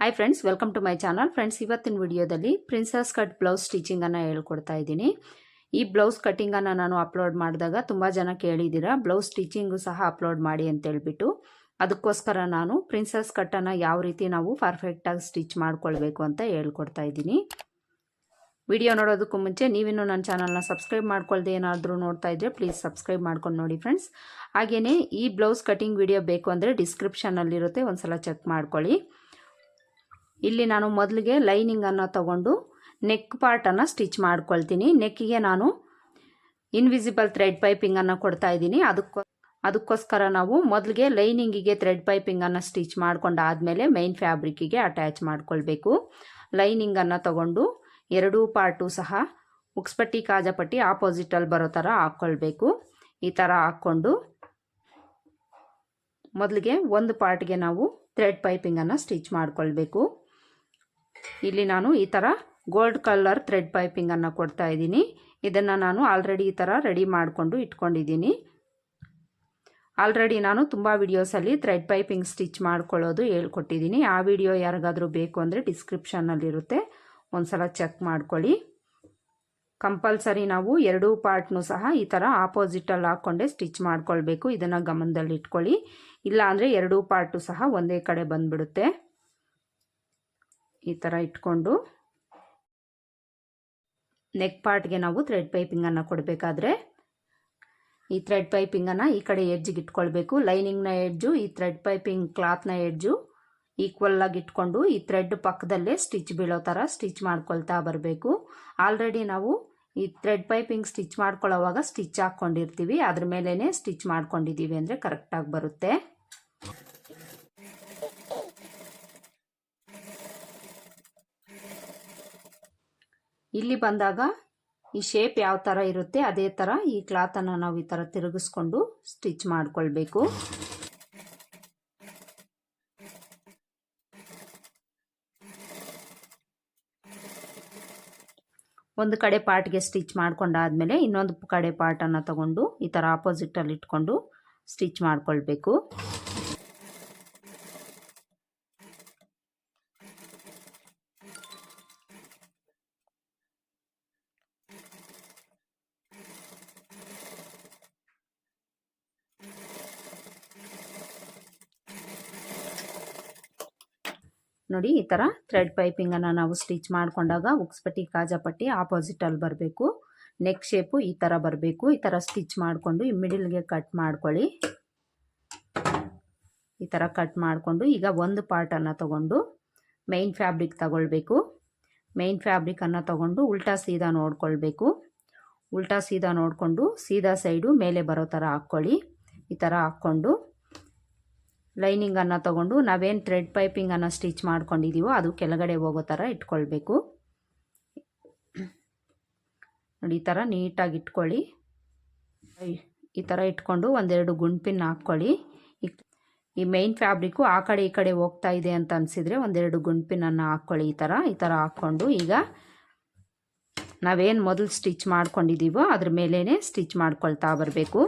Hi friends welcome to my channel friends ಇವತ್ತಿನ ವಿಡಿಯೋದಲ್ಲಿ princess cut blouse ಸ್ಟಿಚಿಂಗನ್ನು ಹೇಳ್ಕೊಡ್ತಾ ಇದ್ದೀನಿ. ಈ ಬ್ಲೌಸ್ ಕಟ್ಟಿಂಗನ್ನು ನಾನು ಅಪ್ಲೋಡ್ ಮಾಡಿದಾಗ ತುಂಬ ಜನ ಕೇಳಿದ್ದೀರಾ ಬ್ಲೌಸ್ ಸ್ಟಿಚಿಂಗು ಸಹ ಅಪ್ಲೋಡ್ ಮಾಡಿ ಅಂತ ಹೇಳ್ಬಿಟ್ಟು. ಅದಕ್ಕೋಸ್ಕರ ನಾನು ಪ್ರಿನ್ಸಸ್ ಕಟ್ಟನ್ನು ಯಾವ ರೀತಿ ನಾವು ಪರ್ಫೆಕ್ಟಾಗಿ ಸ್ಟಿಚ್ ಮಾಡ್ಕೊಳ್ಬೇಕು ಅಂತ ಹೇಳ್ಕೊಡ್ತಾ ಇದ್ದೀನಿ. ವಿಡಿಯೋ ನೋಡೋದಕ್ಕೂ ಮುಂಚೆ ನೀವಿನ್ನೂ ನನ್ನ ಚಾನಲ್ನ ಸಬ್ಸ್ಕ್ರೈಬ್ ಮಾಡ್ಕೊಳ್ದೆ ಏನಾದರೂ ನೋಡ್ತಾ ಇದ್ದರೆ ಪ್ಲೀಸ್ ಸಬ್ಸ್ಕ್ರೈಬ್ ಮಾಡ್ಕೊಂಡು ನೋಡಿ ಫ್ರೆಂಡ್ಸ್ ಹಾಗೆಯೇ ಈ ಬ್ಲೌಸ್ ಕಟಿಂಗ್ ವಿಡಿಯೋ ಬೇಕು ಅಂದರೆ ಡಿಸ್ಕ್ರಿಪ್ಷನಲ್ಲಿರುತ್ತೆ ಒಂದು ಸಲ ಚೆಕ್ ಮಾಡ್ಕೊಳ್ಳಿ. ಇಲ್ಲಿ ನಾನು ಮೊದಲಿಗೆ ಲೈನಿಂಗನ್ನು ತಗೊಂಡು ನೆಕ್ ಪಾರ್ಟನ್ನು ಸ್ಟಿಚ್ ಮಾಡ್ಕೊಳ್ತೀನಿ. ನೆಕ್ಕಿಗೆ ನಾನು ಇನ್ವಿಸಿಬಲ್ ಥ್ರೆಡ್ ಪೈಪಿಂಗನ್ನು ಕೊಡ್ತಾ ಇದ್ದೀನಿ. ಅದಕ್ಕೋ ಅದಕ್ಕೋಸ್ಕರ ನಾವು ಮೊದಲಿಗೆ ಲೈನಿಂಗಿಗೆ ಥ್ರೆಡ್ ಪೈಪಿಂಗನ್ನು ಸ್ಟಿಚ್ ಮಾಡ್ಕೊಂಡಾದಮೇಲೆ ಮೈನ್ ಫ್ಯಾಬ್ರಿಕ್ಕಿಗೆ ಅಟ್ಯಾಚ್ ಮಾಡ್ಕೊಳ್ಬೇಕು. ಲೈನಿಂಗನ್ನು ತಗೊಂಡು ಎರಡೂ ಪಾರ್ಟು ಸಹ ಉಕ್ಸ್ಪಟ್ಟಿ, ಕಾಜಪಟ್ಟಿ ಆಪೋಸಿಟಲ್ಲಿ ಬರೋ ಥರ ಹಾಕ್ಕೊಳ್ಬೇಕು ಈ ಥರ ಹಾಕ್ಕೊಂಡು ಮೊದಲಿಗೆ ಒಂದು ಪಾರ್ಟ್ಗೆ ನಾವು ಥ್ರೆಡ್ ಪೈಪಿಂಗನ್ನು ಸ್ಟಿಚ್ ಮಾಡ್ಕೊಳ್ಬೇಕು. ಇಲ್ಲಿ ನಾನು ಈ ಥರ ಗೋಲ್ಡ್ ಕಲರ್ ಥ್ರೆಡ್ ಪೈಪಿಂಗನ್ನು ಕೊಡ್ತಾ ಇದ್ದೀನಿ. ಇದನ್ನು ನಾನು ಆಲ್ರೆಡಿ ಈ ಥರ ರೆಡಿ ಮಾಡಿಕೊಂಡು ಇಟ್ಕೊಂಡಿದ್ದೀನಿ. ಆಲ್ರೆಡಿ ನಾನು ತುಂಬ ವೀಡಿಯೋಸಲ್ಲಿ ಥ್ರೆಡ್ ಪೈಪಿಂಗ್ ಸ್ಟಿಚ್ ಮಾಡ್ಕೊಳ್ಳೋದು ಹೇಳ್ಕೊಟ್ಟಿದ್ದೀನಿ. ಆ ವಿಡಿಯೋ ಯಾರಿಗಾದರೂ ಬೇಕು ಅಂದರೆ ಡಿಸ್ಕ್ರಿಪ್ಷನ್ನಲ್ಲಿರುತ್ತೆ ಒಂದು ಸಲ ಚೆಕ್ ಮಾಡ್ಕೊಳ್ಳಿ. ಕಂಪಲ್ಸರಿ ನಾವು ಎರಡೂ ಪಾರ್ಟ್ನು ಸಹ ಈ ಥರ ಆಪೋಸಿಟಲ್ಲಿ ಹಾಕ್ಕೊಂಡೆ ಸ್ಟಿಚ್ ಮಾಡ್ಕೊಳ್ಬೇಕು. ಇದನ್ನು ಗಮನದಲ್ಲಿ ಇಟ್ಕೊಳ್ಳಿ ಇಲ್ಲ ಅಂದರೆ ಎರಡೂ ಪಾರ್ಟು ಸಹ ಒಂದೇ ಕಡೆ ಬಂದುಬಿಡುತ್ತೆ. ಈ ಥರ ಇಟ್ಕೊಂಡು ನೆಕ್ ಪಾರ್ಟ್ಗೆ ನಾವು ಥ್ರೆಡ್ ಪೈಪಿಂಗನ್ನು ಕೊಡಬೇಕಾದ್ರೆ ಈ ಥ್ರೆಡ್ ಪೈಪಿಂಗನ್ನು ಈ ಕಡೆ ಎಡ್ಜಿಗೆ ಇಟ್ಕೊಳ್ಬೇಕು. ಲೈನಿಂಗ್ನ ಎಡ್ಜು ಈ ಥ್ರೆಡ್ ಪೈಪಿಂಗ್ ಕ್ಲಾತ್ನ ಎಡ್ಜು ಈಕ್ವಲ್ ಆಗಿ ಇಟ್ಕೊಂಡು ಈ ಥ್ರೆಡ್ ಪಕ್ಕದಲ್ಲೇ ಸ್ಟಿಚ್ ಬೀಳೋ ಥರ ಸ್ಟಿಚ್ ಮಾಡ್ಕೊಳ್ತಾ ಬರಬೇಕು. ಆಲ್ರೆಡಿ ನಾವು ಈ ಥ್ರೆಡ್ ಪೈಪಿಂಗ್ ಸ್ಟಿಚ್ ಮಾಡ್ಕೊಳ್ಳೋವಾಗ ಸ್ಟಿಚ್ ಹಾಕ್ಕೊಂಡಿರ್ತೀವಿ ಅದ್ರ ಮೇಲೇ ಸ್ಟಿಚ್ ಮಾಡ್ಕೊಂಡಿದ್ದೀವಿ ಅಂದರೆ ಕರೆಕ್ಟಾಗಿ ಬರುತ್ತೆ. ಇಲ್ಲಿ ಬಂದಾಗ ಈ ಶೇಪ್ ಯಾವ ಥರ ಇರುತ್ತೆ, ಅದೇ ಥರ ಈ ಕ್ಲಾತನ್ನು ನಾವು ಈ ಥರ ತಿರುಗಿಸ್ಕೊಂಡು ಸ್ಟಿಚ್ ಮಾಡಿಕೊಳ್ಬೇಕು. ಒಂದು ಕಡೆ ಪಾರ್ಟ್ಗೆ ಸ್ಟಿಚ್ ಮಾಡಿಕೊಂಡಾದ್ಮೇಲೆ ಇನ್ನೊಂದು ಕಡೆ ಪಾರ್ಟನ್ನು ತಗೊಂಡು ಈ ಥರ ಆಪೋಸಿಟಲ್ಲಿ ಇಟ್ಕೊಂಡು ಸ್ಟಿಚ್ ಮಾಡ್ಕೊಳ್ಬೇಕು. ನೋಡಿ, ಈ ಥರ ಥ್ರೆಡ್ ಪೈಪಿಂಗನ್ನು ನಾವು ಸ್ಟಿಚ್ ಮಾಡಿಕೊಂಡಾಗ ಉಕ್ಸ್ಪಟ್ಟಿ ಕಾಜಾಪಟ್ಟಿ ಆಪೋಸಿಟಲ್ಲಿ ಬರಬೇಕು. ನೆಕ್ ಶೇಪು ಈ ಥರ ಬರಬೇಕು. ಈ ಥರ ಸ್ಟಿಚ್ ಮಾಡಿಕೊಂಡು ಈ ಮಿಡಿಲ್ಗೆ ಕಟ್ ಮಾಡ್ಕೊಳ್ಳಿ. ಈ ಥರ ಕಟ್ ಮಾಡಿಕೊಂಡು ಈಗ ಒಂದು ಪಾರ್ಟನ್ನು ತಗೊಂಡು ಮೈನ್ ಫ್ಯಾಬ್ರಿಕ್ ತಗೊಳ್ಬೇಕು. ಮೈನ್ ಫ್ಯಾಬ್ರಿಕನ್ನು ತಗೊಂಡು ಉಲ್ಟಾ ಸೀದಾ ನೋಡ್ಕೊಳ್ಬೇಕು. ಉಲ್ಟಾ ಸೀದಾ ನೋಡಿಕೊಂಡು ಸೀದಾ ಸೈಡು ಮೇಲೆ ಬರೋ ಥರ ಹಾಕ್ಕೊಳ್ಳಿ. ಈ ಥರ ಹಾಕ್ಕೊಂಡು ಲೈನಿಂಗನ್ನು ತಗೊಂಡು ನಾವೇನು ಥ್ರೆಡ್ ಪೈಪಿಂಗನ್ನು ಸ್ಟಿಚ್ ಮಾಡ್ಕೊಂಡಿದ್ದೀವೋ ಅದು ಕೆಳಗಡೆ ಹೋಗೋ ಥರ ಇಟ್ಕೊಳ್ಬೇಕು. ನೋಡಿ, ಈ ಥರ ನೀಟಾಗಿ ಇಟ್ಕೊಳ್ಳಿ. ಈ ಥರ ಇಟ್ಕೊಂಡು ಒಂದೆರಡು ಗುಂಡ್ಪಿನ್ ಹಾಕ್ಕೊಳ್ಳಿ. ಈ ಮೈನ್ ಫ್ಯಾಬ್ರಿಕ್ಕು ಆ ಕಡೆ ಈ ಕಡೆ ಹೋಗ್ತಾ ಇದೆ ಅಂತ ಅನಿಸಿದರೆ ಒಂದೆರಡು ಗುಂಡ್ಪಿನನ್ನು ಹಾಕ್ಕೊಳ್ಳಿ ಈ ಥರ ಈ ಥರ ಹಾಕ್ಕೊಂಡು ಈಗ ನಾವೇನು ಮೊದಲು ಸ್ಟಿಚ್ ಮಾಡ್ಕೊಂಡಿದ್ದೀವೋ ಅದ್ರ ಮೇಲೇ ಸ್ಟಿಚ್ ಮಾಡ್ಕೊಳ್ತಾ ಬರಬೇಕು.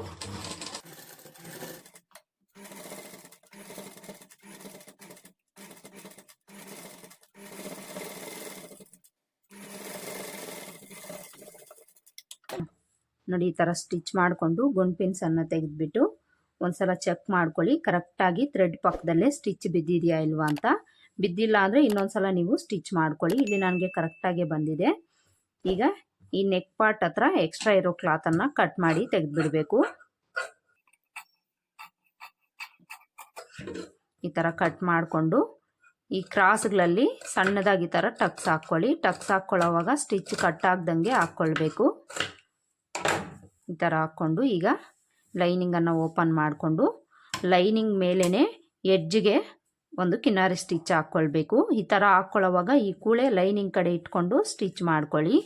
ನೋಡಿ, ಈ ಥರ ಸ್ಟಿಚ್ ಮಾಡಿಕೊಂಡು ಗುಂಡ್ಪಿನ್ಸನ್ನು ತೆಗೆದುಬಿಟ್ಟು ಒಂದ್ಸಲ ಚೆಕ್ ಮಾಡ್ಕೊಳ್ಳಿ. ಕರೆಕ್ಟಾಗಿ ಥ್ರೆಡ್ ಪಕ್ಕದಲ್ಲೇ ಸ್ಟಿಚ್ ಬಿದ್ದಿದೆಯಾ ಇಲ್ವಾ ಅಂತ. ಬಿದ್ದಿಲ್ಲ ಅಂದರೆ ಇನ್ನೊಂದು ಸಲ ನೀವು ಸ್ಟಿಚ್ ಮಾಡ್ಕೊಳ್ಳಿ. ಇಲ್ಲಿ ನನಗೆ ಕರೆಕ್ಟಾಗಿ ಬಂದಿದೆ. ಈಗ ಈ ನೆಕ್ ಪಾರ್ಟ್ ಹತ್ರ ಎಕ್ಸ್ಟ್ರಾ ಇರೋ ಕ್ಲಾತನ್ನು ಕಟ್ ಮಾಡಿ ತೆಗೆದುಬಿಡಬೇಕು. ಈ ಥರ ಕಟ್ ಮಾಡಿಕೊಂಡು ಈ ಕ್ರಾಸ್ಗಳಲ್ಲಿ ಸಣ್ಣದಾಗಿ ಈ ಥರ ಟಕ್ಸ್ ಹಾಕ್ಕೊಳ್ಳಿ. ಟಕ್ಸ್ ಹಾಕ್ಕೊಳ್ಳೋವಾಗ ಸ್ಟಿಚ್ ಕಟ್ ಆಗ್ದಂಗೆ ಹಾಕ್ಕೊಳ್ಬೇಕು. ಈ ಥರ ಹಾಕ್ಕೊಂಡು ಈಗ ಲೈನಿಂಗನ್ನು ಓಪನ್ ಮಾಡಿಕೊಂಡು ಲೈನಿಂಗ್ ಮೇಲೇ ಎಡ್ಜಿಗೆ ಒಂದು ಕಿನ್ನಾರಿ ಸ್ಟಿಚ್ ಹಾಕ್ಕೊಳ್ಬೇಕು. ಈ ಥರ ಹಾಕ್ಕೊಳ್ಳೋವಾಗ ಈ ಕೂಳೆ ಲೈನಿಂಗ್ ಕಡೆ ಇಟ್ಕೊಂಡು ಸ್ಟಿಚ್ ಮಾಡ್ಕೊಳ್ಳಿ.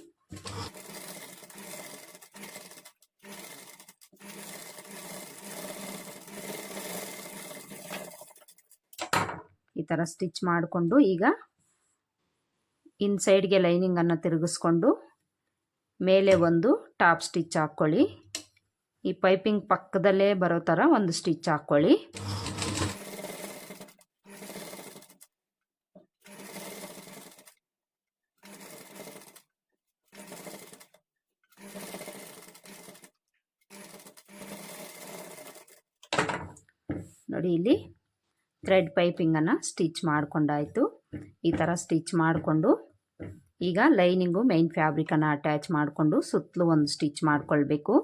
ಈ ಥರ ಸ್ಟಿಚ್ ಮಾಡಿಕೊಂಡು ಈಗ ಇನ್ಸೈಡ್ಗೆ ಲೈನಿಂಗನ್ನು ತಿರುಗಿಸ್ಕೊಂಡು ಮೇಲೆ ಒಂದು ಟಾಪ್ ಸ್ಟಿಚ್ ಹಾಕ್ಕೊಳ್ಳಿ. ಈ ಪೈಪಿಂಗ್ ಪಕ್ಕದಲ್ಲೇ ಬರೋ ಥರ ಒಂದು ಸ್ಟಿಚ್ ಹಾಕ್ಕೊಳ್ಳಿ. ನೋಡಿ ಇಲ್ಲಿ ಥ್ರೆಡ್ ಪೈಪಿಂಗನ್ನು ಸ್ಟಿಚ್ ಮಾಡ್ಕೊಂಡಾಯಿತು. ಈ ಥರ ಸ್ಟಿಚ್ ಮಾಡಿಕೊಂಡು ಈಗ ಲೈನಿಂಗು ಮೈನ್ ಫ್ಯಾಬ್ರಿಕನ್ನು ಅಟ್ಯಾಚ್ ಮಾಡಿಕೊಂಡು ಸುತ್ತಲೂ ಒಂದು ಸ್ಟಿಚ್ ಮಾಡಿಕೊಳ್ಬೇಕು.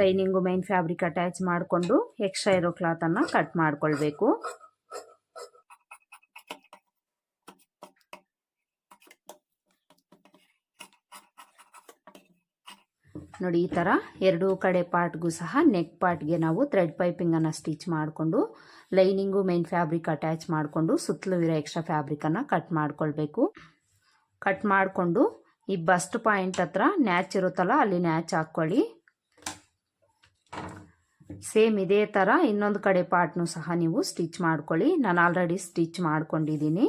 ಲೈನಿಂಗು ಮೈನ್ ಫ್ಯಾಬ್ರಿಕ್ ಅಟ್ಯಾಚ್ ಮಾಡಿಕೊಂಡು ಎಕ್ಸ್ಟ್ರಾ ಇರೋ ಕ್ಲಾತನ್ನು ಕಟ್ ಮಾಡ್ಕೊಳ್ಬೇಕು. ನೋಡಿ, ಈ ಥರ ಎರಡೂ ಕಡೆ ಪಾರ್ಟ್ಗೂ ಸಹ ನೆಕ್ ಪಾರ್ಟ್ಗೆ ನಾವು ಥ್ರೆಡ್ ಪೈಪಿಂಗನ್ನು ಸ್ಟಿಚ್ ಮಾಡಿಕೊಂಡು ಲೈನಿಂಗು ಮೇನ್ ಫ್ಯಾಬ್ರಿಕ್ ಅಟ್ಯಾಚ್ ಮಾಡಿಕೊಂಡು, ಸುತ್ತಲೂ ಇರೋ ಎಕ್ಸ್ಟ್ರಾ ಫ್ಯಾಬ್ರಿಕನ್ನು ಕಟ್ ಮಾಡ್ಕೊಳ್ಬೇಕು. ಕಟ್ ಮಾಡಿಕೊಂಡು, ಈ ಬಸ್ಟ್ ಪಾಯಿಂಟ್ ಹತ್ರ ನ್ಯಾಚ್ ಇರುತ್ತಲ್ಲ, ಅಲ್ಲಿ ನ್ಯಾಚ್ ಹಾಕ್ಕೊಳ್ಳಿ. ಸೇಮ್ ಇದೇ ಥರ ಇನ್ನೊಂದು ಕಡೆ ಪಾರ್ಟ್ನು ಸಹ ನೀವು ಸ್ಟಿಚ್ ಮಾಡ್ಕೊಳ್ಳಿ. ನಾನು ಆಲ್ರೆಡಿ ಸ್ಟಿಚ್ ಮಾಡ್ಕೊಂಡಿದ್ದೀನಿ.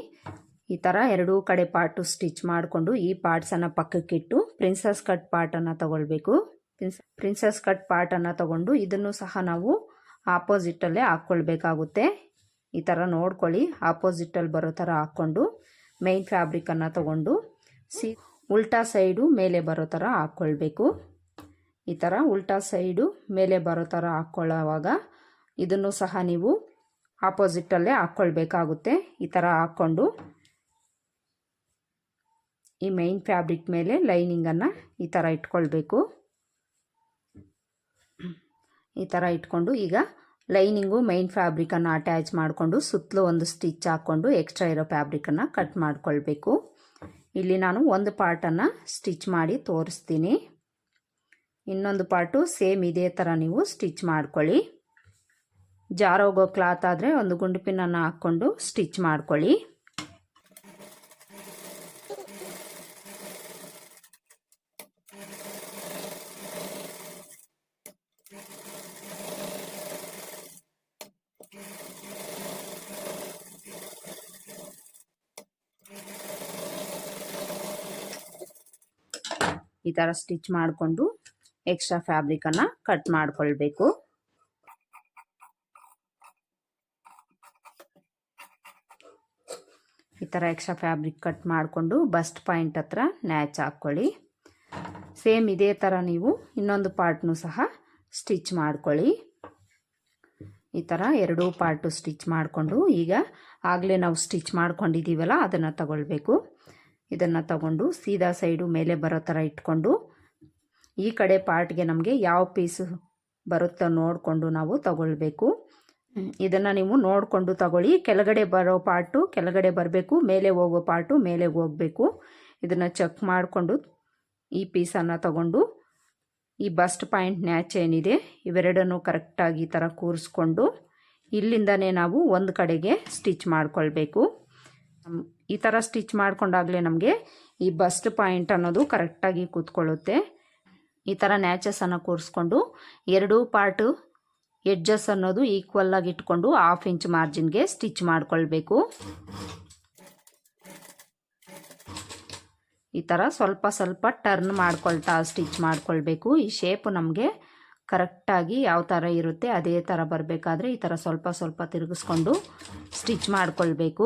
ಈ ಥರ ಎರಡೂ ಕಡೆ ಪಾರ್ಟು ಸ್ಟಿಚ್ ಮಾಡಿಕೊಂಡು ಈ ಪಾರ್ಟ್ಸನ್ನು ಪಕ್ಕಕ್ಕಿಟ್ಟು ಪ್ರಿನ್ಸಸ್ ಕಟ್ ಪಾರ್ಟನ್ನು ತಗೊಳ್ಬೇಕು. ಪ್ರಿನ್ಸ್ ಪ್ರಿನ್ಸಸ್ ಕಟ್ ಪಾರ್ಟನ್ನು ತಗೊಂಡು ಇದನ್ನು ಸಹ ನಾವು ಆಪೋಸಿಟಲ್ಲೇ ಹಾಕ್ಕೊಳ್ಬೇಕಾಗುತ್ತೆ. ಈ ಥರ ನೋಡ್ಕೊಳ್ಳಿ ಆಪೋಸಿಟಲ್ಲಿ ಬರೋ ಥರ ಹಾಕ್ಕೊಂಡು ಮೈನ್ ಫ್ಯಾಬ್ರಿಕನ್ನು ತಗೊಂಡು ಸಿ, ಉಲ್ಟಾ ಸೈಡು ಮೇಲೆ ಬರೋ ಥರ ಹಾಕ್ಕೊಳ್ಬೇಕು. ಈ ಥರ ಉಲ್ಟಾ ಸೈಡು ಮೇಲೆ ಬರೋ ಥರ ಹಾಕ್ಕೊಳ್ಳೋವಾಗ ಇದನ್ನು ಸಹ ನೀವು ಆಪೋಸಿಟಲ್ಲೇ ಹಾಕ್ಕೊಳ್ಬೇಕಾಗುತ್ತೆ. ಈ ಥರ ಹಾಕ್ಕೊಂಡು ಈ ಮೈನ್ ಫ್ಯಾಬ್ರಿಕ್ ಮೇಲೆ ಲೈನಿಂಗನ್ನು ಈ ಥರ ಇಟ್ಕೊಳ್ಬೇಕು. ಈ ಥರ ಇಟ್ಕೊಂಡು ಈಗ ಲೈನಿಂಗು ಮೈನ್ ಫ್ಯಾಬ್ರಿಕನ್ನು ಅಟ್ಯಾಚ್ ಮಾಡಿಕೊಂಡು ಸುತ್ತಲೂ ಒಂದು ಸ್ಟಿಚ್ ಹಾಕ್ಕೊಂಡು ಎಕ್ಸ್ಟ್ರಾ ಇರೋ ಫ್ಯಾಬ್ರಿಕನ್ನು ಕಟ್ ಮಾಡಿಕೊಳ್ಬೇಕು. ಇಲ್ಲಿ ನಾನು ಒಂದು ಪಾರ್ಟನ್ನು ಸ್ಟಿಚ್ ಮಾಡಿ ತೋರಿಸ್ತೀನಿ. ಇನ್ನೊಂದು ಪಾರ್ಟು ಸೇಮ್ ಇದೇ ಥರ ನೀವು ಸ್ಟಿಚ್ ಮಾಡ್ಕೊಳ್ಳಿ. ಜಾರೋಗೋ ಕ್ಲಾತ್ ಆದರೆ ಒಂದು ಗುಂಡು ಪಿನ್ನನ್ನು ಹಾಕ್ಕೊಂಡು ಸ್ಟಿಚ್ ಮಾಡ್ಕೊಳ್ಳಿ. ಈ ಥರ ಸ್ಟಿಚ್ ಮಾಡಿಕೊಂಡು ಎಕ್ಸ್ಟ್ರಾ ಫ್ಯಾಬ್ರಿಕನ್ನು ಕಟ್ ಮಾಡಿಕೊಳ್ಬೇಕು. ಈ ಥರ ಎಕ್ಸ್ಟ್ರಾ ಫ್ಯಾಬ್ರಿಕ್ ಕಟ್ ಮಾಡಿಕೊಂಡು ಬಸ್ಟ್ ಪಾಯಿಂಟ್ ಹತ್ರ ನ್ಯಾಚ್ ಹಾಕ್ಕೊಳ್ಳಿ. ಸೇಮ್ ಇದೇ ಥರ ನೀವು ಇನ್ನೊಂದು ಪಾರ್ಟ್ನು ಸಹ ಸ್ಟಿಚ್ ಮಾಡ್ಕೊಳ್ಳಿ. ಈ ಥರ ಎರಡೂ ಪಾರ್ಟು ಸ್ಟಿಚ್ ಮಾಡಿಕೊಂಡು ಈಗ ಆಗಲೇ ನಾವು ಸ್ಟಿಚ್ ಮಾಡ್ಕೊಂಡಿದ್ದೀವಲ್ಲ ಅದನ್ನು ತಗೊಳ್ಬೇಕು. ಇದನ್ನು ತಗೊಂಡು ಸೀದಾ ಸೈಡು ಮೇಲೆ ಬರೋ ಥರ ಇಟ್ಕೊಂಡು ಈ ಕಡೆ ಪಾರ್ಟ್ಗೆ ನಮಗೆ ಯಾವ ಪೀಸು ಬರುತ್ತೋ ನೋಡಿಕೊಂಡು ನಾವು ತಗೊಳ್ಬೇಕು. ಇದನ್ನು ನೀವು ನೋಡಿಕೊಂಡು ತಗೊಳ್ಳಿ. ಕೆಳಗಡೆ ಬರೋ ಪಾರ್ಟು ಕೆಳಗಡೆ ಬರಬೇಕು, ಮೇಲೆ ಹೋಗೋ ಪಾರ್ಟು ಮೇಲೆ ಹೋಗಬೇಕು. ಇದನ್ನು ಚೆಕ್ ಮಾಡಿಕೊಂಡು ಈ ಪೀಸನ್ನು ತಗೊಂಡು ಈ ಬಸ್ಟ್ ಪಾಯಿಂಟ್ ನ್ಯಾಚ್ ಏನಿದೆ, ಇವೆರಡನ್ನು ಕರೆಕ್ಟಾಗಿ ಈ ಥರ ಕೂರಿಸ್ಕೊಂಡು ಇಲ್ಲಿಂದನೇ ನಾವು ಒಂದು ಕಡೆಗೆ ಸ್ಟಿಚ್ ಮಾಡ್ಕೊಳ್ಬೇಕು. ಈ ಥರ ಸ್ಟಿಚ್ ಮಾಡಿಕೊಂಡಾಗಲೇ ನಮಗೆ ಈ ಬಸ್ಟ್ ಪಾಯಿಂಟ್ ಅನ್ನೋದು ಕರೆಕ್ಟಾಗಿ ಕೂತ್ಕೊಳ್ಳುತ್ತೆ. ಈ ಥರ ನ್ಯಾಚಸನ್ನು ಕೂರಿಸ್ಕೊಂಡು ಎರಡೂ ಪಾರ್ಟು ಎಡ್ಜಸ್ ಅನ್ನೋದು ಈಕ್ವಲ್ ಆಗಿ ಇಟ್ಕೊಂಡು ಹಾಫ್ ಇಂಚ್ ಮಾರ್ಜಿನ್ಗೆ ಸ್ಟಿಚ್ ಮಾಡ್ಕೊಳ್ಬೇಕು. ಈ ಥರ ಸ್ವಲ್ಪ ಸ್ವಲ್ಪ ಟರ್ನ್ ಮಾಡ್ಕೊಳ್ತಾ ಸ್ಟಿಚ್ ಮಾಡ್ಕೊಳ್ಬೇಕು. ಈ ಶೇಪ್ ನಮಗೆ ಕರೆಕ್ಟಾಗಿ ಯಾವ ಥರ ಇರುತ್ತೆ ಅದೇ ಥರ ಬರಬೇಕಾದ್ರೆ ಈ ಥರ ಸ್ವಲ್ಪ ಸ್ವಲ್ಪ ತಿರುಗಿಸ್ಕೊಂಡು ಸ್ಟಿಚ್ ಮಾಡ್ಕೊಳ್ಬೇಕು.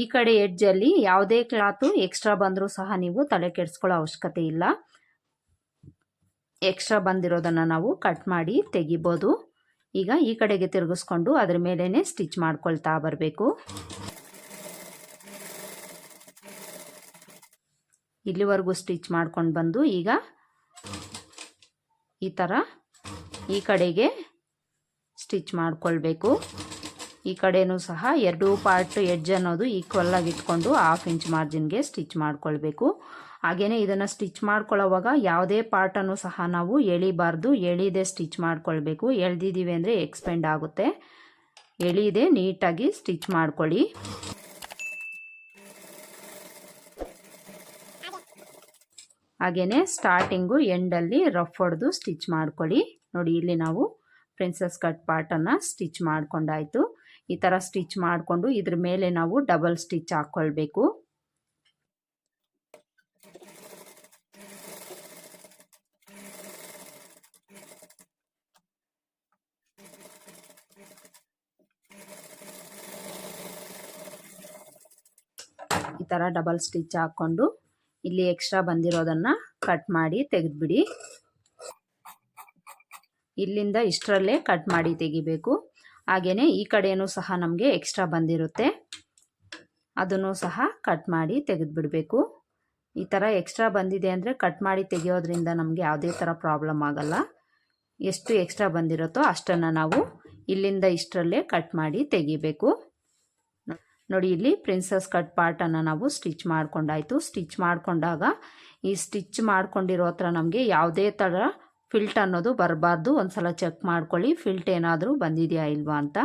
ಈ ಕಡೆ ಎಡ್ಜಲ್ಲಿ ಯಾವುದೇ ಕ್ಲಾತು ಎಕ್ಸ್ಟ್ರಾ ಬಂದರೂ ಸಹ ನೀವು ತಲೆ ಕೆಡಿಸ್ಕೊಳ್ಳೋ ಅವಶ್ಯಕತೆ ಇಲ್ಲ. ಎಕ್ಸ್ಟ್ರಾ ಬಂದಿರೋದನ್ನು ನಾವು ಕಟ್ ಮಾಡಿ ತೆಗಿಬೋದು. ಈಗ ಈ ಕಡೆಗೆ ತಿರುಗಿಸ್ಕೊಂಡು ಅದ್ರ ಮೇಲೇ ಸ್ಟಿಚ್ ಮಾಡ್ಕೊಳ್ತಾ ಬರಬೇಕು. ಇಲ್ಲಿವರೆಗೂ ಸ್ಟಿಚ್ ಮಾಡ್ಕೊಂಡು ಬಂದು ಈಗ ಈ ಥರ ಈ ಕಡೆಗೆ ಸ್ಟಿಚ್ ಮಾಡ್ಕೊಳ್ಬೇಕು. ಈ ಕಡೆಯೂ ಸಹ ಎರಡೂ ಪಾರ್ಟ್ ಎಡ್ಜ್ ಅನ್ನೋದು ಈಕ್ವಲ್ ಆಗಿ ಇಟ್ಕೊಂಡು ಹಾಫ್ ಇಂಚ್ ಮಾರ್ಜಿನ್ಗೆ ಸ್ಟಿಚ್ ಮಾಡ್ಕೊಳ್ಬೇಕು. ಹಾಗೆಯೇ ಇದನ್ನು ಸ್ಟಿಚ್ ಮಾಡ್ಕೊಳ್ಳೋವಾಗ ಯಾವುದೇ ಪಾರ್ಟನ್ನು ಸಹ ನಾವು ಎಳಿಬಾರ್ದು. ಎಳಿದೆ ಸ್ಟಿಚ್ ಮಾಡ್ಕೊಳ್ಬೇಕು. ಎಳ್ದಿದ್ದೀವಿ ಅಂದರೆ ಎಕ್ಸ್ಪೆಂಡ್ ಆಗುತ್ತೆ. ಎಳಿದೆ ನೀಟಾಗಿ ಸ್ಟಿಚ್ ಮಾಡ್ಕೊಳ್ಳಿ. ಹಾಗೆಯೇ ಸ್ಟಾರ್ಟಿಂಗು ಎಂಡಲ್ಲಿ ರಫ್ ಹೊಡೆದು ಸ್ಟಿಚ್ ಮಾಡ್ಕೊಳ್ಳಿ. ನೋಡಿ, ಇಲ್ಲಿ ನಾವು ಪ್ರಿನ್ಸಸ್ ಕಟ್ ಪಾರ್ಟನ್ನು ಸ್ಟಿಚ್ ಮಾಡ್ಕೊಂಡಾಯಿತು. ಈ ಥರ ಸ್ಟಿಚ್ ಮಾಡಿಕೊಂಡು ಇದ್ರ ಮೇಲೆ ನಾವು ಡಬಲ್ ಸ್ಟಿಚ್ ಹಾಕ್ಕೊಳ್ಬೇಕು ಈ ಥರ ಡಬಲ್ ಸ್ಟಿಚ್ ಹಾಕ್ಕೊಂಡು ಇಲ್ಲಿ ಎಕ್ಸ್ಟ್ರಾ ಬಂದಿರೋದನ್ನು ಕಟ್ ಮಾಡಿ ತೆಗೆದ್ಬಿಡಿ. ಇಲ್ಲಿಂದ ಇಷ್ಟರಲ್ಲೇ ಕಟ್ ಮಾಡಿ ತೆಗಿಬೇಕು. ಹಾಗೆಯೇ ಈ ಕಡೆಯೂ ಸಹ ನಮಗೆ ಎಕ್ಸ್ಟ್ರಾ ಬಂದಿರುತ್ತೆ. ಅದನ್ನು ಸಹ ಕಟ್ ಮಾಡಿ ತೆಗೆದುಬಿಡಬೇಕು. ಈ ಥರ ಎಕ್ಸ್ಟ್ರಾ ಬಂದಿದೆ ಅಂದರೆ ಕಟ್ ಮಾಡಿ ತೆಗೆಯೋದ್ರಿಂದ ನಮಗೆ ಯಾವುದೇ ಥರ ಪ್ರಾಬ್ಲಮ್ ಆಗಲ್ಲ. ಎಷ್ಟು ಎಕ್ಸ್ಟ್ರಾ ಬಂದಿರುತ್ತೋ ಅಷ್ಟನ್ನು ನಾವು ಇಲ್ಲಿಂದ ಇಷ್ಟರಲ್ಲೇ ಕಟ್ ಮಾಡಿ ತೆಗಿಬೇಕು. ನೋಡಿ ಇಲ್ಲಿ ಪ್ರಿನ್ಸಸ್ ಕಟ್ ಪಾರ್ಟನ್ನು ನಾವು ಸ್ಟಿಚ್ ಮಾಡ್ಕೊಂಡಾಯಿತು. ಸ್ಟಿಚ್ ಮಾಡಿಕೊಂಡಾಗ ಈ ಸ್ಟಿಚ್ ಮಾಡ್ಕೊಂಡಿರೋ ಹತ್ರ ನಮಗೆ ಯಾವುದೇ ಥರ ಫಿಲ್ಟ್ ಅನ್ನೋದು ಬರಬಾರ್ದು. ಒಂದು ಸಲ ಚೆಕ್ ಮಾಡ್ಕೊಳ್ಳಿ, ಫಿಲ್ಟ್ ಏನಾದರೂ ಬಂದಿದೆಯಾ ಇಲ್ವಾ ಅಂತ.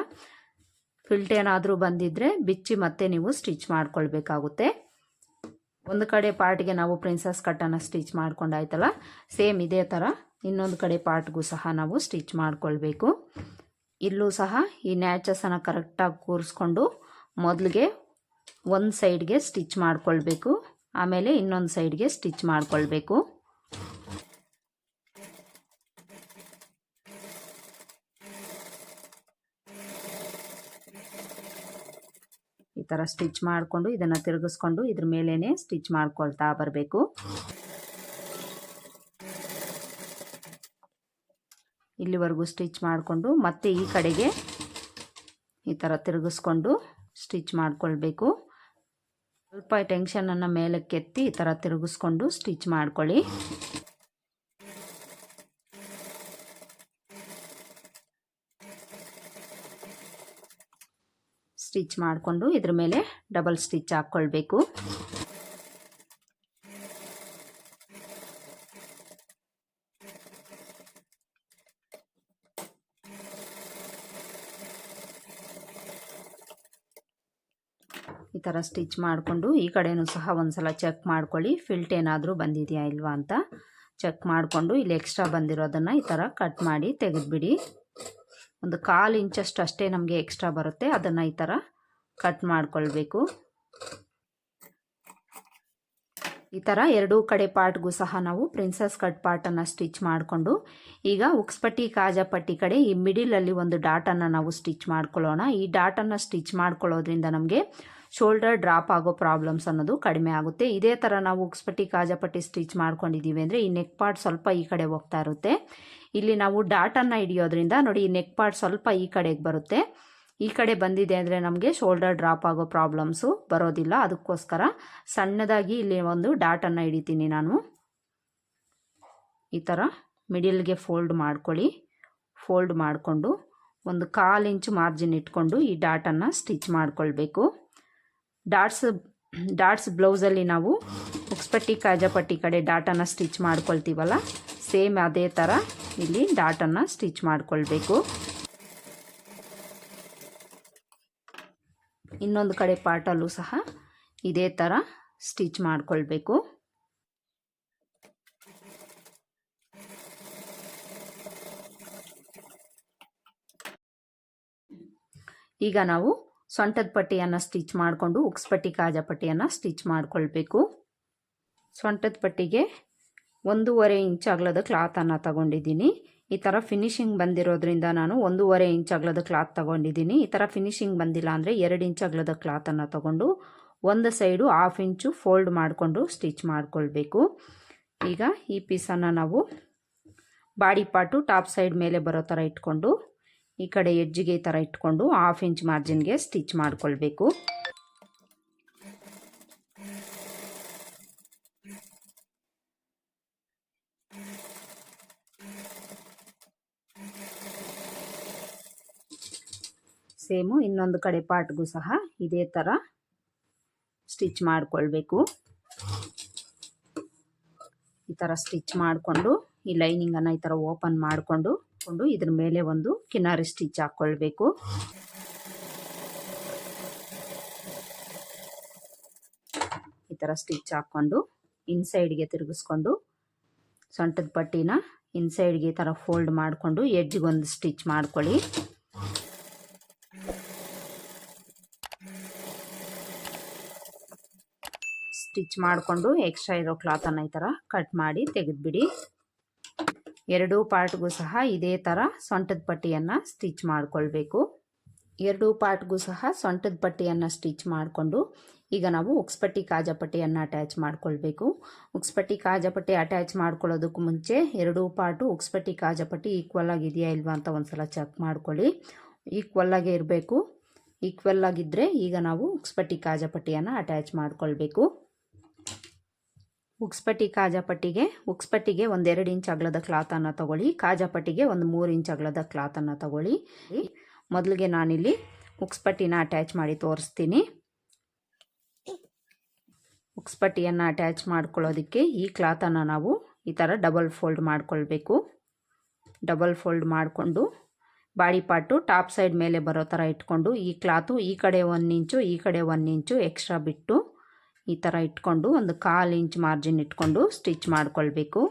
ಫಿಲ್ಟ್ ಏನಾದರೂ ಬಂದಿದ್ದರೆ ಬಿಚ್ಚಿ ಮತ್ತೆ ನೀವು ಸ್ಟಿಚ್ ಮಾಡ್ಕೊಳ್ಬೇಕಾಗುತ್ತೆ. ಒಂದು ಕಡೆ ಪಾರ್ಟ್ಗೆ ನಾವು ಪ್ರಿನ್ಸಸ್ ಕಟ್ಟನ್ನು ಸ್ಟಿಚ್ ಮಾಡ್ಕೊಂಡಾಯ್ತಲ್ಲ, ಸೇಮ್ ಇದೇ ಥರ ಇನ್ನೊಂದು ಕಡೆ ಪಾರ್ಟ್ಗೂ ಸಹ ನಾವು ಸ್ಟಿಚ್ ಮಾಡ್ಕೊಳ್ಬೇಕು. ಇಲ್ಲೂ ಸಹ ಈ ನ್ಯಾಚಸನ್ನು ಕರೆಕ್ಟಾಗಿ ಕೂರಿಸ್ಕೊಂಡು ಮೊದಲಿಗೆ ಒಂದು ಸೈಡ್ಗೆ ಸ್ಟಿಚ್ ಮಾಡ್ಕೊಳ್ಬೇಕು, ಆಮೇಲೆ ಇನ್ನೊಂದು ಸೈಡ್ಗೆ ಸ್ಟಿಚ್ ಮಾಡ್ಕೊಳ್ಬೇಕು. ಥರ ಸ್ಟಿಚ್ ಮಾಡಿಕೊಂಡು ಇದನ್ನು ತಿರುಗಿಸ್ಕೊಂಡು ಇದ್ರ ಮೇಲೇ ಸ್ಟಿಚ್ ಮಾಡ್ಕೊಳ್ತಾ ಬರಬೇಕು. ಇಲ್ಲಿವರೆಗೂ ಸ್ಟಿಚ್ ಮಾಡಿಕೊಂಡು ಮತ್ತೆ ಈ ಕಡೆಗೆ ಈ ಥರ ತಿರುಗಿಸ್ಕೊಂಡು ಸ್ಟಿಚ್ ಮಾಡಿಕೊಳ್ಬೇಕು. ಸ್ವಲ್ಪ ಟೆನ್ಷನನ್ನು ಮೇಲಕ್ಕೆತ್ತಿ ಈ ಥರ ತಿರುಗಿಸ್ಕೊಂಡು ಸ್ಟಿಚ್ ಮಾಡ್ಕೊಳ್ಳಿ. ಸ್ಟಿಚ್ ಮಾಡಿಕೊಂಡು ಇದ್ರ ಮೇಲೆ ಡಬಲ್ ಸ್ಟಿಚ್ ಹಾಕ್ಕೊಳ್ಬೇಕು ಈ ಥರ ಸ್ಟಿಚ್ ಮಾಡಿಕೊಂಡು ಈ ಕಡೆಯೂ ಸಹ ಒಂದು ಸಲ ಚೆಕ್ ಮಾಡ್ಕೊಳ್ಳಿ. ಫಿಲ್ಟ್ ಏನಾದರೂ ಬಂದಿದೆಯಾ ಇಲ್ವಾ ಅಂತ ಚೆಕ್ ಮಾಡಿಕೊಂಡು ಇಲ್ಲಿ ಎಕ್ಸ್ಟ್ರಾ ಬಂದಿರೋದನ್ನು ಈ ಥರ ಕಟ್ ಮಾಡಿ ತೆಗೆದುಬಿಡಿ. ಒಂದು ಕಾಲು ಇಂಚಷ್ಟು ಅಷ್ಟೇ ನಮಗೆ ಎಕ್ಸ್ಟ್ರಾ ಬರುತ್ತೆ. ಅದನ್ನು ಈ ಥರ ಕಟ್ ಮಾಡಿಕೊಳ್ಬೇಕು. ಈ ಥರ ಎರಡೂ ಕಡೆ ಪಾರ್ಟ್ಗೂ ಸಹ ನಾವು ಪ್ರಿನ್ಸಸ್ ಕಟ್ ಪಾರ್ಟನ್ನು ಸ್ಟಿಚ್ ಮಾಡಿಕೊಂಡು, ಈಗ ಉಕ್ಸ್ಪಟ್ಟಿ ಕಾಜಾಪಟ್ಟಿ ಕಡೆ ಈ ಮಿಡಿಲಲ್ಲಿ ಒಂದು ಡಾಟನ್ನು ನಾವು ಸ್ಟಿಚ್ ಮಾಡ್ಕೊಳ್ಳೋಣ. ಈ ಡಾಟನ್ನು ಸ್ಟಿಚ್ ಮಾಡ್ಕೊಳ್ಳೋದ್ರಿಂದ ನಮಗೆ ಶೋಲ್ಡರ್ ಡ್ರಾಪ್ ಆಗೋ ಪ್ರಾಬ್ಲಮ್ಸ್ ಅನ್ನೋದು ಕಡಿಮೆ ಆಗುತ್ತೆ. ಇದೇ ಥರ ನಾವು ಉಕ್ಸ್ಪಟ್ಟಿ ಕಾಜಾಪಟ್ಟಿ ಸ್ಟಿಚ್ ಮಾಡ್ಕೊಂಡಿದ್ದೀವಿ ಅಂದರೆ ಈ ನೆಕ್ ಪಾರ್ಟ್ ಸ್ವಲ್ಪ ಈ ಕಡೆ ಹೋಗ್ತಾ ಇರುತ್ತೆ. ಇಲ್ಲಿ ನಾವು ಡಾಟನ್ನು ಹಿಡಿಯೋದ್ರಿಂದ ನೋಡಿ ಈ ನೆಕ್ ಪಾರ್ಟ್ ಸ್ವಲ್ಪ ಈ ಕಡೆಗೆ ಬರುತ್ತೆ. ಈ ಕಡೆ ಬಂದಿದೆ ಅಂದರೆ ನಮಗೆ ಶೋಲ್ಡರ್ ಡ್ರಾಪ್ ಆಗೋ ಪ್ರಾಬ್ಲಮ್ಸು ಬರೋದಿಲ್ಲ. ಅದಕ್ಕೋಸ್ಕರ ಸಣ್ಣದಾಗಿ ಇಲ್ಲಿ ಒಂದು ಡಾಟನ್ನು ಹಿಡಿತೀನಿ ನಾನು. ಈ ಥರ ಮಿಡಿಲ್ಗೆ ಫೋಲ್ಡ್ ಮಾಡ್ಕೊಳ್ಳಿ. ಫೋಲ್ಡ್ ಮಾಡಿಕೊಂಡು ಒಂದು ಕಾಲು ಇಂಚು ಮಾರ್ಜಿನ್ ಇಟ್ಕೊಂಡು ಈ ಡಾಟನ್ನು ಸ್ಟಿಚ್ ಮಾಡಿಕೊಳ್ಬೇಕು. ಡಾಟ್ಸ್ ಡಾಟ್ಸ್ ಬ್ಲೌಸಲ್ಲಿ ನಾವು ಉಕ್ಸ್ಪಟ್ಟಿ, ಕಾಜಪಟ್ಟಿ ಕಡೆ ಡಾಟನ್ನು ಸ್ಟಿಚ್ ಮಾಡ್ಕೊಳ್ತೀವಲ್ಲ ಸೇಮ್ ಅದೇ ಥರ ಇಲ್ಲಿ ಡಾಟನ್ನು ಸ್ಟಿಚ್ ಮಾಡ್ಕೊಳ್ಬೇಕು. ಇನ್ನೊಂದು ಕಡೆ ಪಾರ್ಟಲ್ಲೂ ಸಹ ಇದೇ ಥರ ಸ್ಟಿಚ್ ಮಾಡಿಕೊಳ್ಬೇಕು. ಈಗ ನಾವು ಸೊಂಟದ ಪಟ್ಟಿಯನ್ನು ಸ್ಟಿಚ್ ಮಾಡಿಕೊಂಡು ಉಕ್ಸ್ಪಟ್ಟಿ ಕಾಜಾಪಟ್ಟಿಯನ್ನು ಸ್ಟಿಚ್ ಮಾಡಿಕೊಳ್ಬೇಕು. ಸೊಂಟದ ಪಟ್ಟಿಗೆ ಒಂದೂವರೆ ಇಂಚ್ ಅಗಲದ ಕ್ಲಾತನ್ನು ತಗೊಂಡಿದ್ದೀನಿ. ಈ ಥರ ಫಿನಿಶಿಂಗ್ ಬಂದಿರೋದ್ರಿಂದ ನಾನು ಒಂದೂವರೆ ಇಂಚ್ ಅಗಲದ ಕ್ಲಾತ್ ತಗೊಂಡಿದ್ದೀನಿ. ಈ ಥರ ಫಿನಿಶಿಂಗ್ ಬಂದಿಲ್ಲ ಅಂದರೆ ಎರಡು ಇಂಚ್ ಅಗ್ಲದ ಕ್ಲಾತನ್ನು ತಗೊಂಡು ಒಂದು ಸೈಡು ಹಾಫ್ ಇಂಚು ಫೋಲ್ಡ್ ಮಾಡಿಕೊಂಡು ಸ್ಟಿಚ್ ಮಾಡಿಕೊಳ್ಬೇಕು. ಈಗ ಈ ಪೀಸನ್ನು ನಾವು ಬಾಡಿ ಪಾರ್ಟು ಟಾಪ್ ಸೈಡ್ ಮೇಲೆ ಬರೋ ಥರ ಇಟ್ಕೊಂಡು ಈ ಕಡೆ ಎಜ್ಜಿಗೆ ಈ ಥರ ಇಟ್ಕೊಂಡು ಹಾಫ್ ಇಂಚ್ ಮಾರ್ಜಿನ್ಗೆ ಸ್ಟಿಚ್ ಮಾಡಿಕೊಳ್ಬೇಕು. ಸೇಮು, ಇನ್ನೊಂದು ಕಡೆ ಪಾರ್ಟ್ಗೂ ಸಹ ಇದೇ ಥರ ಸ್ಟಿಚ್ ಮಾಡಿಕೊಳ್ಬೇಕು. ಈ ಥರ ಸ್ಟಿಚ್ ಮಾಡಿಕೊಂಡು, ಈ ಲೈನಿಂಗನ್ನು ಈ ಥರ ಓಪನ್ ಮಾಡಿಕೊಂಡು, ಕೊಂಡು ಇದ್ರ ಮೇಲೆ ಒಂದು ಕಿನಾರಿ ಸ್ಟಿಚ್ ಹಾಕ್ಕೊಳ್ಬೇಕು ಈ ಥರ ಸ್ಟಿಚ್ ಹಾಕ್ಕೊಂಡು ಇನ್ಸೈಡ್ಗೆ ತಿರುಗಿಸ್ಕೊಂಡು, ಸೊಂಟದ ಪಟ್ಟಿನ ಇನ್ಸೈಡ್ಗೆ ಈ ಥರ ಫೋಲ್ಡ್ ಮಾಡಿಕೊಂಡು ಎಡ್ಜ್ಗೊಂದು ಸ್ಟಿಚ್ ಮಾಡ್ಕೊಳ್ಳಿ. ಸ್ಟಿಚ್ ಮಾಡಿಕೊಂಡು ಎಕ್ಸ್ಟ್ರಾ ಇರೋ ಕ್ಲಾತನ್ನು ಈ ಥರ ಕಟ್ ಮಾಡಿ ತೆಗೆದುಬಿಡಿ. ಎರಡೂ ಪಾರ್ಟ್ಗೂ ಸಹ ಇದೇ ಥರ ಸೊಂಟದ ಪಟ್ಟಿಯನ್ನು ಸ್ಟಿಚ್ ಮಾಡಿಕೊಳ್ಬೇಕು. ಎರಡೂ ಪಾರ್ಟ್ಗೂ ಸಹ ಸೊಂಟದ ಪಟ್ಟಿಯನ್ನು ಸ್ಟಿಚ್ ಮಾಡಿಕೊಂಡು ಈಗ ನಾವು ಉಕ್ಸ್ಪಟ್ಟಿ ಕಾಜಪಟ್ಟಿಯನ್ನು ಅಟ್ಯಾಚ್ ಮಾಡಿಕೊಳ್ಬೇಕು. ಉಕ್ಸ್ಪಟ್ಟಿ ಕಾಜಪಟ್ಟಿ ಅಟ್ಯಾಚ್ ಮಾಡ್ಕೊಳ್ಳೋದಕ್ಕೂ ಮುಂಚೆ ಎರಡೂ ಪಾರ್ಟು ಉಕ್ಸ್ಪಟ್ಟಿ ಕಾಜಪಟ್ಟಿ ಈಕ್ವಲ್ ಆಗಿದೆಯಾ ಇಲ್ವಾ ಅಂತ ಒಂದ್ಸಲ ಚೆಕ್ ಮಾಡ್ಕೊಳ್ಳಿ. ಈಕ್ವಲ್ ಆಗೇ ಇರಬೇಕು. ಈಕ್ವಲ್ ಆಗಿದ್ದರೆ ಈಗ ನಾವು ಉಕ್ಸ್ಪಟ್ಟಿ ಕಾಜಪಟ್ಟಿಯನ್ನು ಅಟ್ಯಾಚ್ ಮಾಡ್ಕೊಳ್ಬೇಕು. ಉಕ್ಸ್ಪಟ್ಟಿ ಕಾಜಾಪಟ್ಟಿಗೆ ಉಕ್ಸ್ಪಟ್ಟಿಗೆ ಒಂದೆರಡು ಇಂಚ್ ಅಗಲದ ಕ್ಲಾತನ್ನು ತಗೊಳ್ಳಿ. ಕಾಜಾಪಟ್ಟಿಗೆ ಒಂದು ಮೂರು ಇಂಚ್ ಅಗಲದ ಕ್ಲಾತನ್ನು ತಗೊಳ್ಳಿ. ಮೊದಲಿಗೆ ನಾನಿಲ್ಲಿ ಉಕ್ಸ್ಪಟ್ಟಿನ ಅಟ್ಯಾಚ್ ಮಾಡಿ ತೋರಿಸ್ತೀನಿ. ಉಕ್ಸ್ಪಟ್ಟಿಯನ್ನು ಅಟ್ಯಾಚ್ ಮಾಡ್ಕೊಳ್ಳೋದಕ್ಕೆ ಈ ಕ್ಲಾತನ್ನು ನಾವು ಈ ಥರ ಡಬಲ್ ಫೋಲ್ಡ್ ಮಾಡ್ಕೊಳ್ಬೇಕು. ಡಬಲ್ ಫೋಲ್ಡ್ ಮಾಡಿಕೊಂಡು ಬಾಡಿ ಪಾರ್ಟು ಟಾಪ್ ಸೈಡ್ ಮೇಲೆ ಬರೋ ಥರ ಇಟ್ಕೊಂಡು ಈ ಕ್ಲಾತು ಈ ಕಡೆ ಒಂದು ಇಂಚು, ಈ ಕಡೆ ಒಂದು ಇಂಚು ಎಕ್ಸ್ಟ್ರಾ ಬಿಟ್ಟು ಈ ಥರ ಇಟ್ಕೊಂಡು ಒಂದು ಕಾಲು ಇಂಚ್ ಮಾರ್ಜಿನ್ ಇಟ್ಕೊಂಡು ಸ್ಟಿಚ್ ಮಾಡಿಕೊಳ್ಬೇಕು.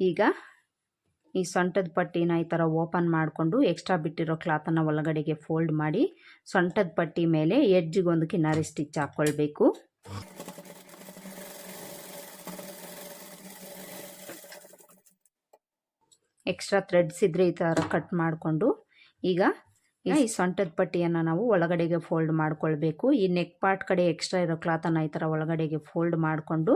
ಈಗ ಈ ಸೊಂಟದ ಪಟ್ಟಿನ ಈ ಥರ ಓಪನ್ ಮಾಡಿಕೊಂಡು ಎಕ್ಸ್ಟ್ರಾ ಬಿಟ್ಟಿರೋ ಕ್ಲಾತನ್ನು ಒಳಗಡೆಗೆ ಫೋಲ್ಡ್ ಮಾಡಿ ಸೊಂಟದ ಪಟ್ಟಿ ಮೇಲೆ ಎಡ್ಜಿಗೊಂದು ಕಿನಾರಿ ಸ್ಟಿಚ್ ಹಾಕ್ಕೊಳ್ಬೇಕು ಎಕ್ಸ್ಟ್ರಾ ಥ್ರೆಡ್ಸ್ ಇದ್ದರೆ ಈ ಥರ ಕಟ್ ಮಾಡಿಕೊಂಡು ಈಗ ಈಗ ಈ ಸೊಂಟದ ಪಟ್ಟಿಯನ್ನು ನಾವು ಒಳಗಡೆಗೆ ಫೋಲ್ಡ್ ಮಾಡಿಕೊಳ್ಬೇಕು. ಈ ನೆಕ್ ಪಾರ್ಟ್ ಕಡೆ ಎಕ್ಸ್ಟ್ರಾ ಇರೋ ಕ್ಲಾತನ್ನು ಈ ಥರ ಒಳಗಡೆಗೆ ಫೋಲ್ಡ್ ಮಾಡಿಕೊಂಡು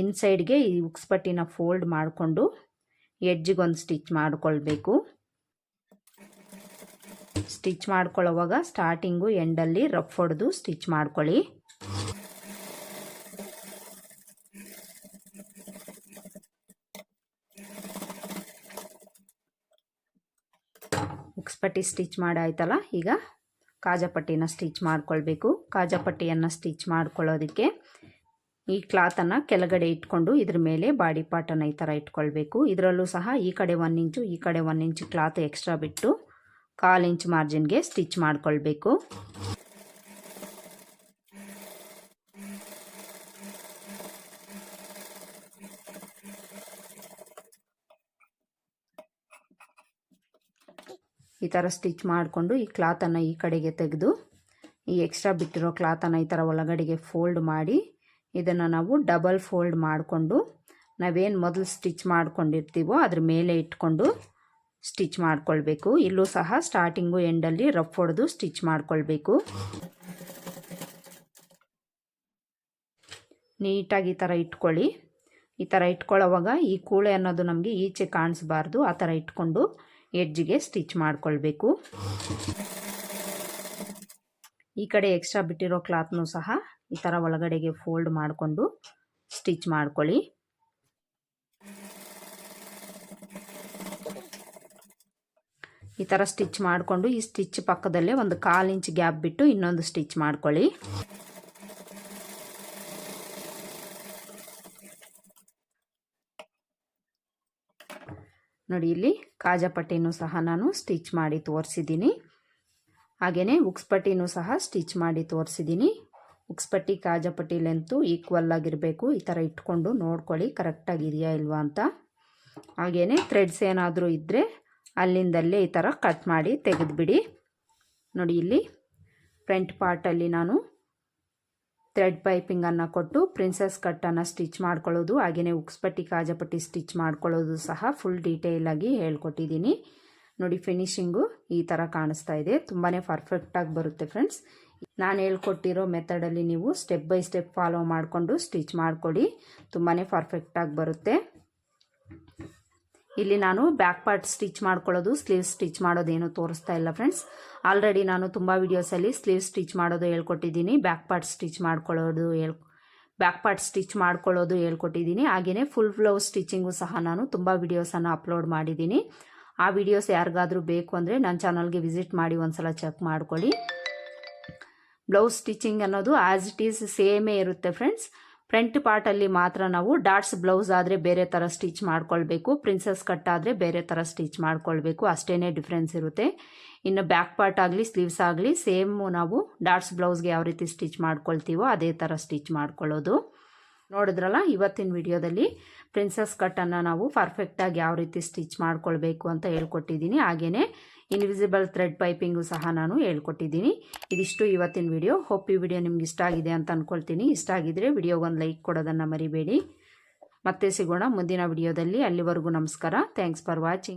ಇನ್ಸೈಡ್ಗೆ ಈ ಉಕ್ಸ್ ಪಟ್ಟಿನ ಫೋಲ್ಡ್ ಮಾಡಿಕೊಂಡು ಎಡ್ಜಿಗೊಂದು ಸ್ಟಿಚ್ ಮಾಡಿಕೊಳ್ಬೇಕು. ಸ್ಟಿಚ್ ಮಾಡ್ಕೊಳ್ಳೋವಾಗ ಸ್ಟಾರ್ಟಿಂಗು ಎಂಡಲ್ಲಿ ರಫ್ ಹೊಡೆದು ಸ್ಟಿಚ್ ಮಾಡ್ಕೊಳ್ಳಿ. ಉಕ್ಸ್ಪಟ್ಟಿ ಸ್ಟಿಚ್ ಮಾಡಾಯ್ತಲ್ಲ, ಈಗ ಕಾಜಪಟ್ಟಿನ ಸ್ಟಿಚ್ ಮಾಡ್ಕೊಳ್ಬೇಕು. ಕಾಜಪಟ್ಟಿಯನ್ನು ಸ್ಟಿಚ್ ಮಾಡ್ಕೊಳ್ಳೋದಕ್ಕೆ ಈ ಕ್ಲಾತನ್ನು ಕೆಳಗಡೆ ಇಟ್ಕೊಂಡು ಇದ್ರ ಮೇಲೆ ಬಾಡಿ ಪಾರ್ಟನ್ನು ಈ ಥರ ಇಟ್ಕೊಳ್ಬೇಕು. ಇದರಲ್ಲೂ ಸಹ ಈ ಕಡೆ ಒನ್ ಇಂಚು, ಈ ಕಡೆ ಒನ್ ಇಂಚು ಕ್ಲಾತ್ ಎಕ್ಸ್ಟ್ರಾ ಬಿಟ್ಟು ಕಾಲು ಇಂಚ್ ಮಾರ್ಜಿನ್ಗೆ ಸ್ಟಿಚ್ ಮಾಡ್ಕೊಳ್ಬೇಕು. ಈ ಥರ ಸ್ಟಿಚ್ ಮಾಡಿಕೊಂಡು ಈ ಕ್ಲಾತನ್ನು ಈ ಕಡೆಗೆ ತೆಗೆದು, ಈ ಎಕ್ಸ್ಟ್ರಾ ಬಿಟ್ಟಿರೋ ಕ್ಲಾತನ್ನು ಈ ಥರ ಒಳಗಡೆಗೆ ಫೋಲ್ಡ್ ಮಾಡಿ, ಇದನ್ನು ನಾವು ಡಬಲ್ ಫೋಲ್ಡ್ ಮಾಡಿಕೊಂಡು, ನಾವೇನು ಮೊದಲು ಸ್ಟಿಚ್ ಮಾಡ್ಕೊಂಡಿರ್ತೀವೋ ಅದ್ರ ಮೇಲೆ ಇಟ್ಕೊಂಡು ಸ್ಟಿಚ್ ಮಾಡ್ಕೊಳ್ಬೇಕು. ಇಲ್ಲೂ ಸಹ ಸ್ಟಾರ್ಟಿಂಗು ಎಂಡಲ್ಲಿ ರಫ್ ಹೊಡೆದು ಸ್ಟಿಚ್ ಮಾಡ್ಕೊಳ್ಬೇಕು. ನೀಟಾಗಿ ಈ ಥರ ಇಟ್ಕೊಳ್ಳಿ. ಈ ಥರ ಇಟ್ಕೊಳ್ಳೋವಾಗ ಈ ಕೂಳೆ ಅನ್ನೋದು ನಮಗೆ ಈಚೆ ಕಾಣಿಸ್ಬಾರ್ದು. ಆ ಥರ ಇಟ್ಕೊಂಡು ಎಡ್ಜಿಗೆ ಸ್ಟಿಚ್ ಮಾಡಿಕೊಳ್ಬೇಕು. ಈ ಕಡೆ ಎಕ್ಸ್ಟ್ರಾ ಬಿಟ್ಟಿರೋ ಕ್ಲಾತ್ನೂ ಸಹ ಈ ಥರ ಒಳಗಡೆಗೆ ಫೋಲ್ಡ್ ಮಾಡಿಕೊಂಡು ಸ್ಟಿಚ್ ಮಾಡ್ಕೊಳ್ಳಿ. ಈ ಥರ ಸ್ಟಿಚ್ ಮಾಡಿಕೊಂಡು ಈ ಸ್ಟಿಚ್ ಪಕ್ಕದಲ್ಲೇ ಒಂದು ಕಾಲು ಇಂಚ್ ಗ್ಯಾಪ್ ಬಿಟ್ಟು ಇನ್ನೊಂದು ಸ್ಟಿಚ್ ಮಾಡ್ಕೊಳ್ಳಿ. ನೋಡಿ ಇಲ್ಲಿ ಕಾಜಪಟ್ಟಿನೂ ಸಹ ನಾನು ಸ್ಟಿಚ್ ಮಾಡಿ ತೋರಿಸಿದ್ದೀನಿ. ಹಾಗೆಯೇ ಉಕ್ಸ್ಪಟ್ಟಿನೂ ಸಹ ಸ್ಟಿಚ್ ಮಾಡಿ ತೋರಿಸಿದ್ದೀನಿ. ಉಕ್ಸ್ಪಟ್ಟಿ ಕಾಜಪಟ್ಟಿ ಲೆಂತು ಈಕ್ವಲ್ ಆಗಿರಬೇಕು. ಈ ಥರ ಇಟ್ಕೊಂಡು ನೋಡ್ಕೊಳ್ಳಿ ಕರೆಕ್ಟಾಗಿದೆಯಾ ಇಲ್ವಾ ಅಂತ. ಹಾಗೆಯೇ ಥ್ರೆಡ್ಸ್ ಏನಾದರೂ ಇದ್ದರೆ ಅಲ್ಲಿಂದಲ್ಲೇ ಈ ಥರ ಕಟ್ ಮಾಡಿ ತೆಗೆದುಬಿಡಿ. ನೋಡಿ ಇಲ್ಲಿ ಫ್ರಂಟ್ ಪಾರ್ಟಲ್ಲಿ ನಾನು ಥ್ರೆಡ್ ಪೈಪಿಂಗನ್ನು ಕೊಟ್ಟು ಪ್ರಿನ್ಸಸ್ ಕಟ್ಟನ್ನು ಸ್ಟಿಚ್ ಮಾಡ್ಕೊಳ್ಳೋದು ಹಾಗೆಯೇ ಉಕ್ಸ್ಪಟ್ಟಿ ಕಾಜಪಟ್ಟಿ ಸ್ಟಿಚ್ ಮಾಡ್ಕೊಳ್ಳೋದು ಸಹ ಫುಲ್ ಡೀಟೇಲಾಗಿ ಹೇಳ್ಕೊಟ್ಟಿದ್ದೀನಿ. ನೋಡಿ ಫಿನಿಶಿಂಗು ಈ ಥರ ಕಾಣಿಸ್ತಾ ಇದೆ. ತುಂಬಾ ಪರ್ಫೆಕ್ಟಾಗಿ ಬರುತ್ತೆ ಫ್ರೆಂಡ್ಸ್ ನಾನು ಹೇಳ್ಕೊಟ್ಟಿರೋ ಮೆಥಡಲ್ಲಿ ನೀವು ಸ್ಟೆಪ್ ಬೈ ಸ್ಟೆಪ್ ಫಾಲೋ ಮಾಡಿಕೊಂಡು ಸ್ಟಿಚ್ ಮಾಡಿಕೊಡಿ ತುಂಬಾ ಪರ್ಫೆಕ್ಟಾಗಿ ಬರುತ್ತೆ. ಇಲ್ಲಿ ನಾನು ಬ್ಯಾಕ್ ಪಾರ್ಟ್ ಸ್ಟಿಚ್ ಮಾಡ್ಕೊಳ್ಳೋದು ಸ್ಲೀವ್ ಸ್ಟಿಚ್ ಮಾಡೋದೇನು ತೋರಿಸ್ತಾ ಇಲ್ಲ ಫ್ರೆಂಡ್ಸ್ ಆಲ್ರೆಡಿ ನಾನು ತುಂಬ ವೀಡಿಯೋಸಲ್ಲಿ ಸ್ಲೀವ್ ಸ್ಟಿಚ್ ಮಾಡೋದು ಹೇಳ್ಕೊಟ್ಟಿದ್ದೀನಿ ಬ್ಯಾಕ್ ಪಾರ್ಟ್ ಸ್ಟಿಚ್ ಮಾಡ್ಕೊಳ್ಳೋದು ಹೇಳ್ ಬ್ಯಾಕ್ ಪಾರ್ಟ್ ಸ್ಟಿಚ್ ಮಾಡ್ಕೊಳ್ಳೋದು ಹೇಳ್ಕೊಟ್ಟಿದ್ದೀನಿ. ಹಾಗೆಯೇ ಫುಲ್ ಬ್ಲೌಸ್ ಸ್ಟಿಚಿಂಗು ಸಹ ನಾನು ತುಂಬ ವೀಡಿಯೋಸನ್ನು ಅಪ್ಲೋಡ್ ಮಾಡಿದ್ದೀನಿ. ಆ ವಿಡಿಯೋಸ್ ಯಾರಿಗಾದರೂ ಬೇಕು ಅಂದರೆ ನನ್ನ ಚಾನಲ್ಗೆ ವಿಸಿಟ್ ಮಾಡಿ ಒಂದ್ಸಲ ಚೆಕ್ ಮಾಡ್ಕೊಳ್ಳಿ. ಬ್ಲೌಸ್ ಸ್ಟಿಚಿಂಗ್ ಅನ್ನೋದು ಆ್ಯಸ್ ಇಟ್ ಈಸ್ ಸೇಮೇ ಇರುತ್ತೆ ಫ್ರೆಂಡ್ಸ್ ಫ್ರಂಟ್ ಪಾರ್ಟಲ್ಲಿ ಮಾತ್ರ ನಾವು ಡಾಟ್ಸ್ ಬ್ಲೌಸ್ ಆದರೆ ಬೇರೆ ಥರ ಸ್ಟಿಚ್ ಮಾಡ್ಕೊಳ್ಬೇಕು ಪ್ರಿನ್ಸಸ್ ಕಟ್ ಆದರೆ ಬೇರೆ ಥರ ಸ್ಟಿಚ್ ಮಾಡ್ಕೊಳ್ಬೇಕು ಅಷ್ಟೇ ಡಿಫ್ರೆನ್ಸ್ ಇರುತ್ತೆ. ಇನ್ನು ಬ್ಯಾಕ್ ಪಾರ್ಟ್ ಆಗಲಿ ಸ್ಲೀವ್ಸ್ ಆಗಲಿ ಸೇಮ್ ನಾವು ಡಾಟ್ಸ್ ಬ್ಲೌಸ್ಗೆ ಯಾವ ರೀತಿ ಸ್ಟಿಚ್ ಮಾಡ್ಕೊಳ್ತೀವೋ ಅದೇ ಥರ ಸ್ಟಿಚ್ ಮಾಡ್ಕೊಳ್ಳೋದು. ನೋಡಿದ್ರಲ್ಲ, ಇವತ್ತಿನ ವಿಡಿಯೋದಲ್ಲಿ ಪ್ರಿನ್ಸಸ್ ಕಟ್ಟನ್ನು ನಾವು ಪರ್ಫೆಕ್ಟಾಗಿ ಯಾವ ರೀತಿ ಸ್ಟಿಚ್ ಮಾಡ್ಕೊಳ್ಬೇಕು ಅಂತ ಹೇಳ್ಕೊಟ್ಟಿದ್ದೀನಿ. ಹಾಗೆಯೇ ಇನ್ವಿಸಿಬಲ್ ಥ್ರೆಡ್ ಪೈಪಿಂಗು ಸಹ ನಾನು ಹೇಳ್ಕೊಟ್ಟಿದ್ದೀನಿ. ಇದಿಷ್ಟು ಇವತ್ತಿನ ವಿಡಿಯೋ. ಹೋಪ್ ಈ ವಿಡಿಯೋ ನಿಮ್ಗೆ ಇಷ್ಟ ಆಗಿದೆ ಅಂತ ಅಂದ್ಕೊಳ್ತೀನಿ ಇಷ್ಟ ಆಗಿದ್ರೆ ವಿಡಿಯೋಗೊಂದು ಲೈಕ್ ಕೊಡೋದನ್ನು ಮರಿಬೇಡಿ. ಮತ್ತೆ ಸಿಗೋಣ ಮುಂದಿನ ವಿಡಿಯೋದಲ್ಲಿ. ಅಲ್ಲಿವರೆಗೂ ನಮಸ್ಕಾರ. Thanks for watching